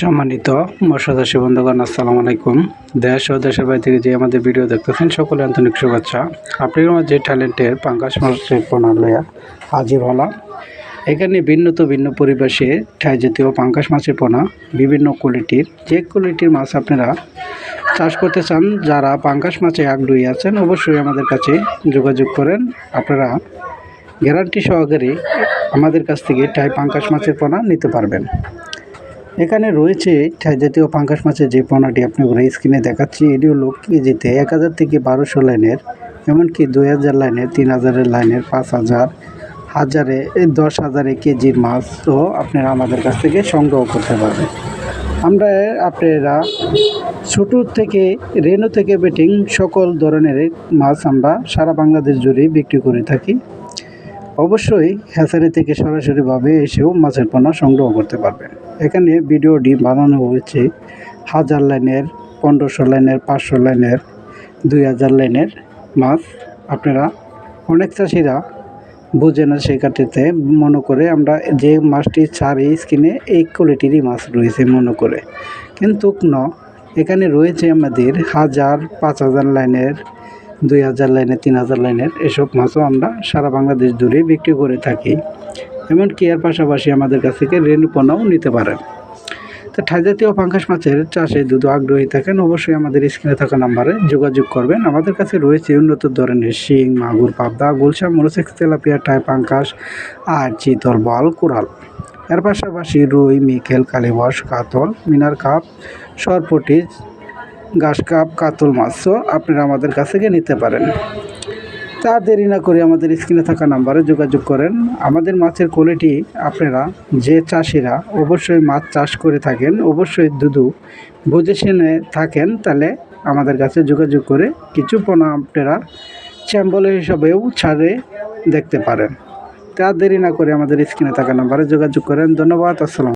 সম্মানিত মৎস্যদাসী বন্ধুগণ আসসালামু আলাইকুম। দেশ ও দেশের বাইরে থেকে যে আমাদের ভিডিও দেখতেছেন, সকলে আন্তরিক শুভেচ্ছা। আপনার যে ট্যালেন্টের পাঙ্কাশ মাছের পোনা লইয়া হাজির হলাম এখানে ভিন্ন তো ভিন্ন পরিবেশে ঠাই জাতীয় পাঙ্কাশ মাছের পোনা, বিভিন্ন কোয়ালিটির। যে কোয়ালিটির মাছ আপনারা চাষ করতে চান, যারা পাঙ্কাশ মাছে আগ্রহী আছেন, অবশ্যই আমাদের কাছে যোগাযোগ করেন। আপনারা গ্যারান্টি সহকারে আমাদের কাছ থেকে টাই পাঙ্কাশ মাছের পোনা নিতে পারবেন। এখানে রয়েছে ঠাই জাতীয় পাঙ্কাশ মাছের যে পোনাটি আপনাদের স্ক্রিনে দেখাচ্ছি এটি হলো কেজিতে এক হাজার থেকে বারোশো লাইনের, এমনকি দুই হাজার লাইনের, তিন হাজারের লাইনের, পাঁচ হাজার, হাজারে, দশ হাজারে কেজির মাছও আপনারা আমাদের কাছ থেকে সংগ্রহ করতে পারবেন। আমরা, আপনারা ছোটো থেকে রেনু থেকে বেটিং সকল ধরনের মাছ আমরা সারা বাংলাদেশ জুড়ে বিক্রি করে থাকি। অবশ্যই হ্যাচারি থেকে সরাসরিভাবে এসেও মাছের পোনা সংগ্রহ করতে পারবেন। এখানে ভিডিওটি বানানো হয়েছে হাজার লাইনের, পনেরোশো লাইনের, পাঁচশো লাইনের, দুই হাজার লাইনের মাছ। আপনারা অনেক চাষিরা বুঝে না সেক্ষেত্রে মনে করে আমরা যে মাছটি ছাড়ি স্কিনে এই কোয়ালিটিরই মাছ রয়েছে মনে করে। কিন্তু ন, এখানে রয়েছে আমাদের হাজার, পাঁচ হাজার লাইনের দুই হাজার লাইনের তিন হাজার লাইনের এসব মাছও আমরা সারা বাংলাদেশ জুড়ে বিক্রি করে থাকি। এমনকি এর পাশাপাশি আমাদের কাছ থেকে রেণু পণ্যও নিতে পারেন। তো ঠাই জাতীয় পাঙ্কাশ মাছের চাষে যদি আগ্রহী থাকেন, অবশ্যই আমাদের স্ক্রিনে থাকা নাম্বারে যোগাযোগ করবেন। আমাদের কাছে রয়েছে উন্নত ধরনের শিং, মাগুর, পাবদা গুলশা মোরসেক্স তেলাপিয়া, টাই পাঙ্কাশ আর চিতল বল কুড়াল এর পাশাপাশি রুই, মিকেল কালিবস কাতল, মিনার কাপ সরপটিজ ঘাস, কাপ, কাতল মাছও আপনারা আমাদের কাছ থেকে নিতে পারেন। তা দেরি না করে আমাদের স্ক্রিনে থাকা নাম্বারে যোগাযোগ করেন। আমাদের মাছের কোয়ালিটি আপনারা, যে চাষিরা অবশ্যই মাছ চাষ করে থাকেন, অবশ্যই দুধু বুঝে শুনে থাকেন, তাহলে আমাদের কাছে যোগাযোগ করে কিছু পোনা আপনারা চ্যাম্বল হিসাবেও ছাড়ে দেখতে পারেন। তা দেরি না করে আমাদের স্ক্রিনে থাকা নাম্বারে যোগাযোগ করেন। ধন্যবাদ, আসসালাম